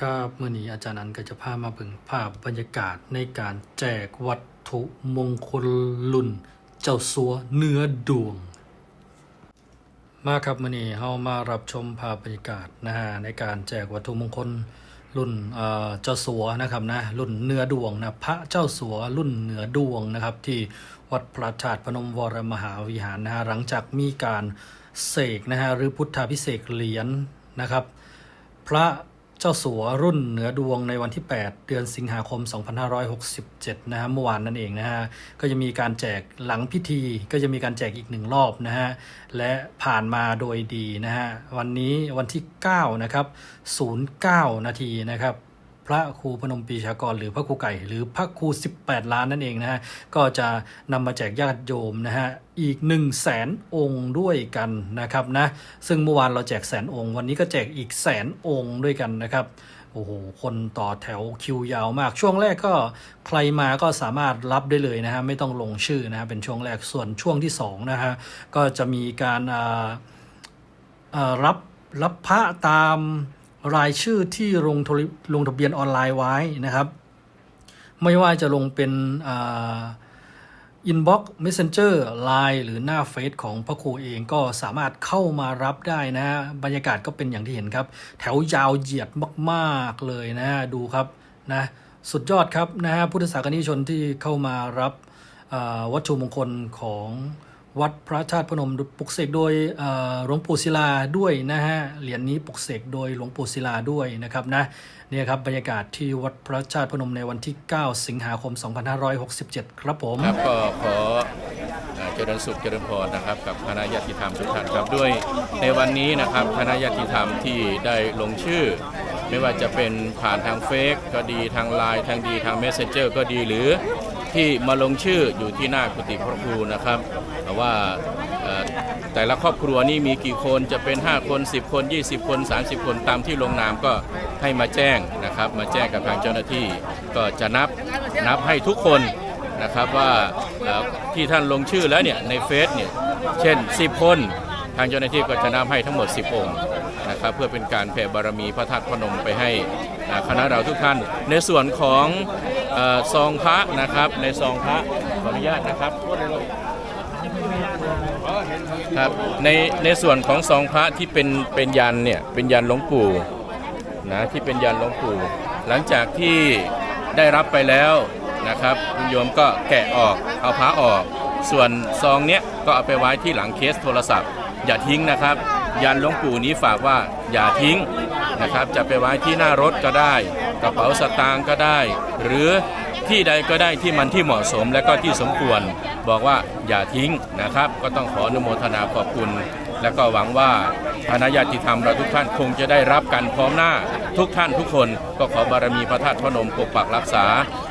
ครับมื่อนี้อาจารย์นันก็จะพามาเบิ่งภาพบรรยากาศในการแจกวัตถุมงคลลุ่น เจ้าสัวเนื้อดวง มาครับมื่อนี้เรามารับชมภาพบรรยากาศนะฮะในการแจกวัตถุมงคลรุ่นเอ่อเจ้าสัวนะครับนะรุ่นเนื้อดวงนะพระเจ้าสัวรุ่นเนื้อดวงนะครับ ที่วัดพระธาตุพนมวรมหาวิหารนะฮะหลังจากมีการเสกนะฮะหรือพุทธาพิเศษเหรียญนะครับ พระ จ้าสัวรุ่นเหนือดวงในวันที่ 8 เดือนสิงหาคม 2567 นะฮะเมื่อวานนั่นเองนะฮะก็จะมีการแจกหลังพิธีก็จะมีการแจกอีกหนึ่งรอบนะฮะและผ่านมาโดยดีนะฮะวันนี้วันที่ 9 นะครับ 09 นาทีนะครับ พระครูพนมปีชากร หรือพระครูไก่ หรือพระครู 18 ล้านนั่นเองนะฮะก็จะนำมาแจกญาติโยมนะฮะอีก 1 0 0 0 0แสนองค์ด้วยกันนะครับนะซึ่งเมื่อวานเราแจกแสนองค์ วันนี้ก็แจกอีกแสนองค์ด้วยกันนะครับโอ้โห คนต่อแถวคิวยาวมาก ช่วงแรกก็ใครมาก็สามารถรับได้เลยนะฮะ ไม่ต้องลงชื่อนะฮะ เป็นช่วงแรก ส่วนช่วงที่2นะฮะ ก็จะมีการรับรับพระตาม รายชื่อที่ลงลงทะเบียนออนไลน์ไว้นะครับ ไม่ว่าจะลงเป็นอินบ็อกซ์เมสเซนเจอร์ไลน์หรือหน้าเฟซของพระครูเองก็สามารถเข้ามารับได้นะฮะบรรยากาศก็เป็นอย่างที่เห็นครับ แถวยาวเหยียดมากๆเลยนะฮะดูครับนะสุดยอดครับนะฮะพุทธศาสนิกชนที่เข้ามารับวัตถุมงคลของ วัดพระธาตุพนมปลุกเสกโดยหลวงปู่ศิลาด้วยนะฮะเหรียญนี้ปลุกเสกโดยหลวงปู่ศิลาด้วยนะครับนะเนี่ยครับบรรยากาศที่วัดพระธาตุพนมในวันที่ 9 สิงหาคม 2567 ครับผมครับก็ขอเอ่อเจริญสุขเจริญพรนะครับกับคณะญาติธรรมทุกท่านครับด้วย ในวันนี้นะครับคณะญาติธรรมที่ได้ลงชื่อ ไม่ว่าจะเป็นผ่านทางเฟซก็ดีทางไลน์ทางดีทางเมสเซนเจอร์ก็ดีหรือ ที่มาลงชื่ออยู่ที่หน้ากุฏิพระครูนะครับแต่ว่าแต่ละครอบครัวนี่มีกี่คนจะเป็น 5 คน 10 คน 20 คน 30 คนตามที่ลงนามก็ให้มาแจ้งนะครับ มาแจ้งกับทางเจ้าหน้าที่ก็จะนับนับให้ทุกคนนะครับว่าที่ท่านลงชื่อแล้วเนี่ยในเฟซเนี่ยเช่น 10 คนทางเจ้าหน้าที่ก็จะนำให้ทั้งหมด 10 องค์นะครับเพื่อเป็นการแผ่บารมีพระธาตุพนมไปให้คณะเราทุกท่าน ในส่วนของ ซองพระนะครับในซองพระขออนุญาตนะครับครับในในส่วนของซองพระที่เป็นเป็นยันเนี่ยเป็นยันหลวงปู่นะที่เป็นยันหลวงปู่ หลังจากที่ได้รับไปแล้วนะครับคุณโยมก็แกะออกเอาพระออก ส่วนซองเนี้ยก็เอาไปไว้ที่หลังเคสโทรศัพท์ อย่าทิ้งนะครับ ยันหลวงปู่นี้ฝากว่าอย่าทิ้ง นะครับ จะไปไว้ที่หน้ารถก็ได้ กระเป๋าสตางค์ก็ได้ หรือที่ใดก็ได้ที่มันที่เหมาะสมและก็ที่สมควร บอกว่าอย่าทิ้งนะครับ ก็ต้องขออนุโมทนาขอบคุณ แล้วก็หวังว่าคณะญาติธรรมเราทุกท่านคงจะได้รับกันพร้อมหน้าทุกท่านทุกคนก็ขอบารมีพระธาตุพนมปกปักรักษา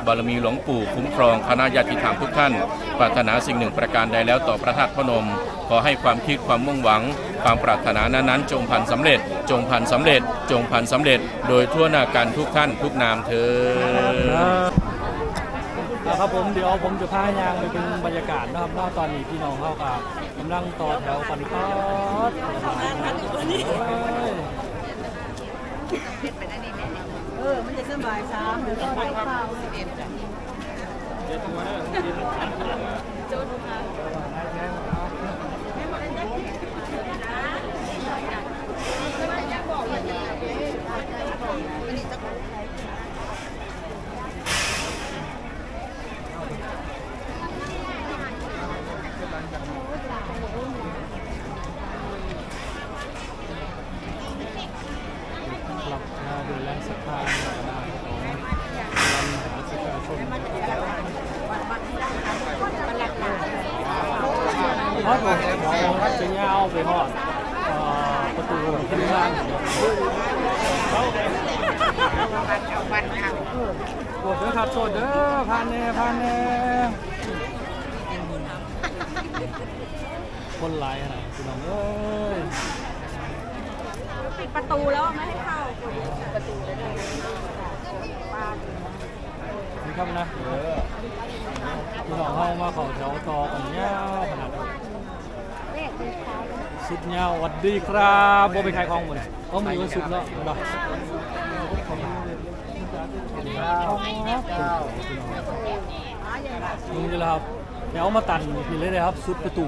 บารมีหลวงปู่คุ้มครองคณะญาติธรรมทุกท่านปรารถนาสิ่งหนึ่งประการใดแล้วต่อพระธาตุพนม ขอให้ความคิดความมุ่งหวัง ความปรารถนานั้นๆจงพันสำเร็จ จงพันสำเร็จ จงพันสำเร็จ โดยทั่วหน้ากันทุกท่านทุกนามเธอญครับผมเดี๋ยวผมจะพายางไปเป็นบรรยากาศนะครับว่าตอนนี้พี่น้องเข้ากับกำลังต่อแถวกันก็เออมันจะสบายสามหรือก็ได้ข้าวสิบเอ็ดจ้ะหลับมาดูแลสถานของวันหาสุขชนฮอดผมมองจะยา วไปฮอดเอ่อ ประตูขึ้นล่างโสดเด้อครับโสดเด้อพานแน่พานแน่คนหลายขนาดพี่น้องเอ้ยปิดประตูแล้วไม่ให้เข้าประตูเลยนะป้านี่ครับนะเออพี่น้องเข้ามาเขาแถวต่อกันยาวขนาดนั้น สุดยาวสวัสดีครับโบไปขายของหมดเขามีวันสุดแล้วเนาะนี่แหละครับเดี๋ยวเอามาตันพี่เลยนะครับสุดประตู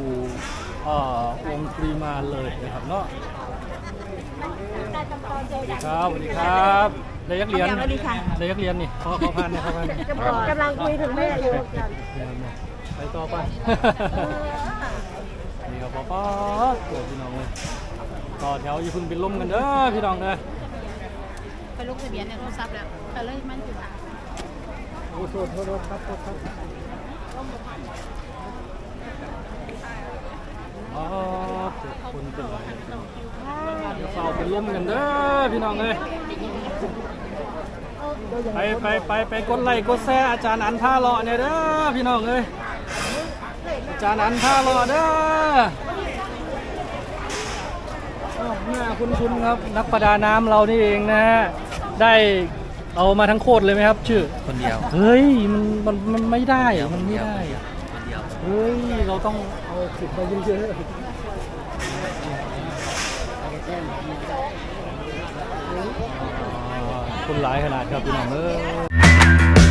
เอ่อองค์ปริมาณเลยนะครับเนาะสวัสดีครับสวัสดีครับได้ยักเรียนสวัสดีค่ะได้ยักเรียนนี่เขาเขาพานเนี่ยเขาพานเนี่ยกำลังคุยถึงแม่อยู่กันไปต่อไปนี่ครับพ่ อพี่น้องเลยต่อแถวอย่าเพึ่งเป็นลมกันเด้อพี่น้องเด้อไปลงทะเบียนในโทรศัพท์แล้วแต่เลยมันคือโอ้โหโทษโทษครับโทษครับอ๋อคนเป็นไรอย่าเฝ้าเป็นลมกันเด้อพี่น้องเลยไปไปไปไปกดไลค์กดแชร์อาจารย์อันท่าเลาะเนี่ยเด้อพี่น้องเลยอาจารย์อันท่าเลาะเด้อ หน้าคุณคุณครับนักประดาน้ำเรานี่เองนะฮะได้เอามาทั้งโคตรเลยไหมครับ ชื่อ คนเดียวเฮ้ยมันมันมันไม่ได้อะมันไม่ได้อะคนเดียวเฮ้ยเราต้องเอาขุดมาเยอะๆอ๋อคนหลายขนาดครับพี่น้องเอ้ย